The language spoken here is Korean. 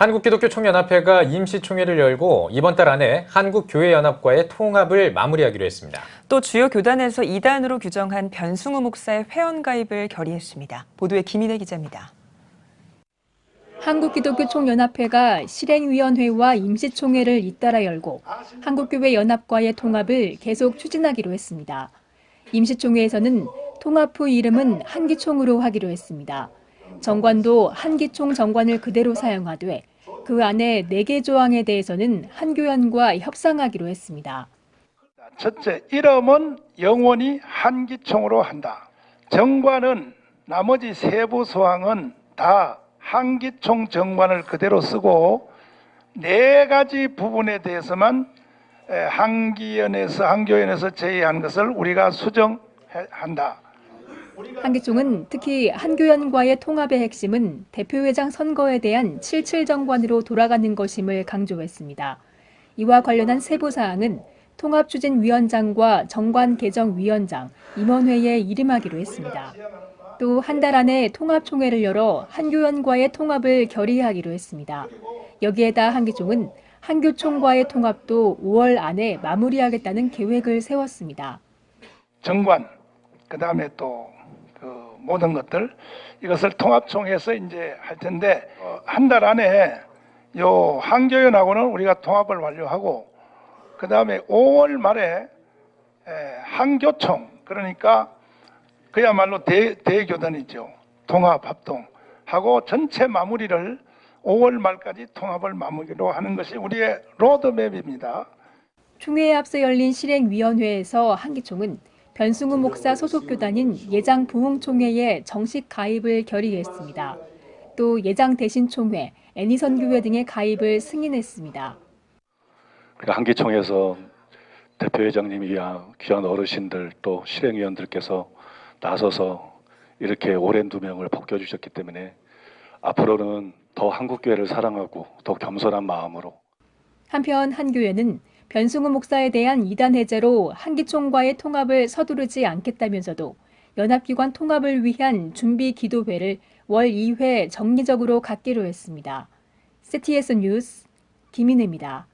한국기독교총연합회가 임시총회를 열고 이번 달 안에 한국교회연합과의 통합을 마무리하기로 했습니다. 또 주요 교단에서 이단으로 규정한 변승우 목사의 회원 가입을 결의했습니다. 보도에 김인혜 기자입니다. 한국기독교총연합회가 실행위원회와 임시총회를 잇따라 열고 한국교회연합과의 통합을 계속 추진하기로 했습니다. 임시총회에서는 통합 후 이름은 한기총으로 하기로 했습니다. 정관도 한기총 정관을 그대로 사용하되 그 안에 4개 조항에 대해서는 한교연과 협상하기로 했습니다. 첫째, 이름은 영원히 한기총으로 한다. 정관은 나머지 세부 소항은 다 한기총 정관을 그대로 쓰고 네 가지 부분에 대해서만 에, 한기연에서 한교연에서 제의한 것을 우리가 수정한다. 한기총은 특히 한교연과의 통합의 핵심은 대표회장 선거에 대한 77 정관으로 돌아가는 것임을 강조했습니다. 이와 관련한 세부 사항은 통합추진위원장과 정관개정위원장, 임원회에 이름하기로 했습니다. 또 한 달 안에 통합총회를 열어 한교연과의 통합을 결의하기로 했습니다. 여기에다 한기총은 한교총과의 통합도 5월 안에 마무리하겠다는 계획을 세웠습니다. 정관, 그 다음에 또그 모든 것들 이것을 통합총회에서 이제 할 텐데 어, 한달 안에 요 한교연하고는 우리가 통합을 완료하고 그 다음에 5월 말에 에, 한교총 그러니까 그야말로 대, 대교단이죠 통합 합동 하고 전체 마무리를 5월 말까지 통합을 마무리로 하는 것이 우리의 로드맵입니다. 총회에 앞서 열린 실행위원회에서 한기총은 변승우 목사 소속 교단인 예장 부흥총회에 정식 가입을 결의했습니다. 또 예장 대신총회, 애니선 교회 등의 가입을 승인했습니다. 그러니까 한기총에서 대표회장님이야 귀한 어르신들 또 실행위원들께서 나서서 이렇게 오랜 두 명을 벗겨주셨기 때문에 앞으로는 더 한국교회를 사랑하고 더 겸손한 마음으로 한편 한교회는 변승우 목사에 대한 이단 해제로 한기총과의 통합을 서두르지 않겠다면서도 연합기관 통합을 위한 준비 기도회를 월 2회 정기적으로 갖기로 했습니다. CTS 뉴스 김인혜입니다.